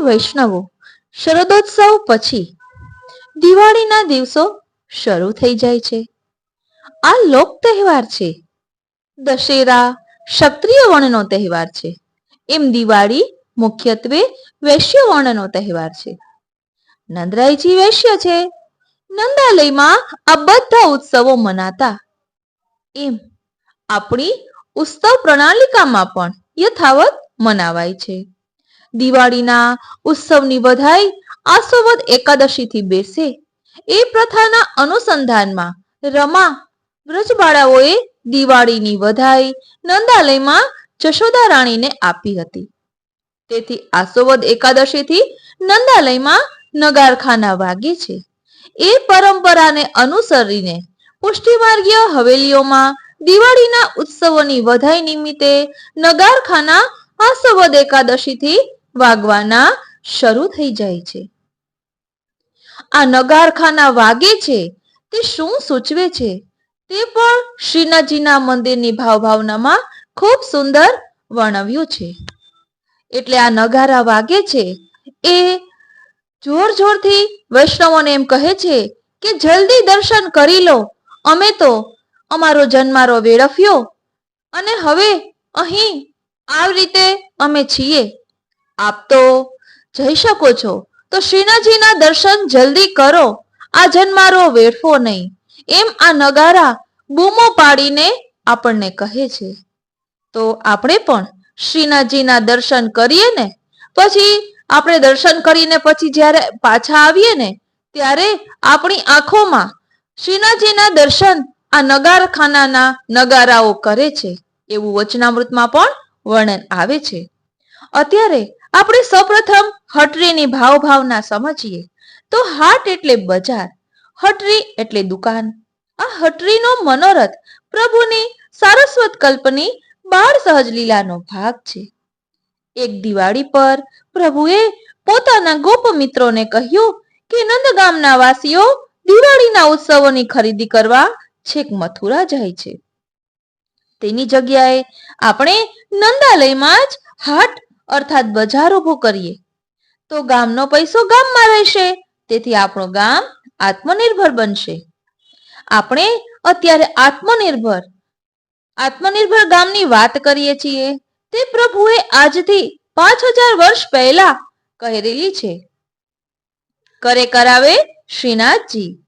વૈષ્ણવો, શરદોત્સવ પછી દિવાળીના દિવસો શરૂ થઈ જાય છે. આ લોક તહેવાર છે. દશેરા, ક્ષત્રિય વર્ણનો તહેવાર છે. એમ દિવાળી મુખ્યત્વે વૈશ્ય વર્ણનો તહેવાર છે. નંદરાયજી વૈશ્ય છે. નંદાલયમાં આ બધા ઉત્સવો મનાતા. એમ આપણી ઉત્સવ પ્રણાલિકામાં પણ યથાવત મનાવાય છે. દિવાળીના ઉત્સવની વધાઈ આસોવદ એકાદશીથી બેસે. એ પ્રથાના અનુસંધાનમાં રમા વ્રજબાળાઓએ દિવાળીની વધાઈ નંદાલયમાં જશોદા રાણીને આપી હતી. તેથી આસોવદ એકાદશીથી નંદાલયમાં નગારખાના વાગે છે. એ પરંપરાને અનુસરીને પુષ્ટિમાર્ગીય હવેલીઓમાં દિવાળીના ઉત્સવોની વધાઈ નિમિત્તે નગારખાના આસોવદ એકાદશીથી વાગવાના શરૂ થઈ જાય છે. આ નગારખાના વાગે છે, તે શું સૂચવે છે? તે પણ શ્રીનાથજીના મંદિરની ભાવભાવનામાં ખૂબ સુંદર વર્ણવ્યું છે. એટલે આ નગારા વાગે છે, એ જોર જોરથી વૈષ્ણવોને એમ કહે છે કે, જલ્દી દર્શન કરી લો, અમે તો અમારો જન્મારો વેડફ્યો અને હવે અહીં આવી રીતે અમે છીએ. આપ તો જઈ શકો છો. તો શ્રીનાથજીના દર્શન જલ્દી કરો. આ જન્મારો વેડફો નહીં. એમ આ નગારા બૂમો પાડીને આપણને કહે છે. તો આપણે પણ શ્રીનાથજીના દર્શન કરીએ ને? પછી આપણે દર્શન કરીને પછી જ્યારે પાછા આવીએ ને, ત્યારે આપણી આંખોમાં શ્રીનાથજીના દર્શન આ નગારખાનાના નગારાઓ કરે છે. એવું વચનામૃતમાં પણ વર્ણન આવે છે. અત્યારે આપણે સૌપ્રથમ હટરીની ભાવભાવના સમજીએ. તો હાટ એટલે બજાર, હટરી એટલે દુકાન. આ હટરીનો મનોરથ પ્રભુની સારસ્વત કલ્પની બાળ સહજ લીલાનો ભાગ છે. એક દિવાળી પર પ્રભુએ પોતાના ગોપ મિત્રોને કહ્યું કે નંદગામના વાસીઓ દિવાળીના ઉત્સવોની ખરીદી કરવા છેક મથુરા જાય છે. તેની જગ્યાએ આપણે નંદાલયમાં જ હાટ અર્થાત બજાર ઊભો કરીએ. તો ગામનો પૈસો ગામમાં રહેશે, તેથી આપણું ગામ આત્મનિર્ભર બનશે. આપણે અત્યારે આત્મનિર્ભર આત્મનિર્ભર ગામની વાત કરીએ છીએ, તે પ્રભુએ આજથી પાંચ હજાર વર્ષ પહેલા કહેલી છે. કરે કરાવે શ્રીનાથજી.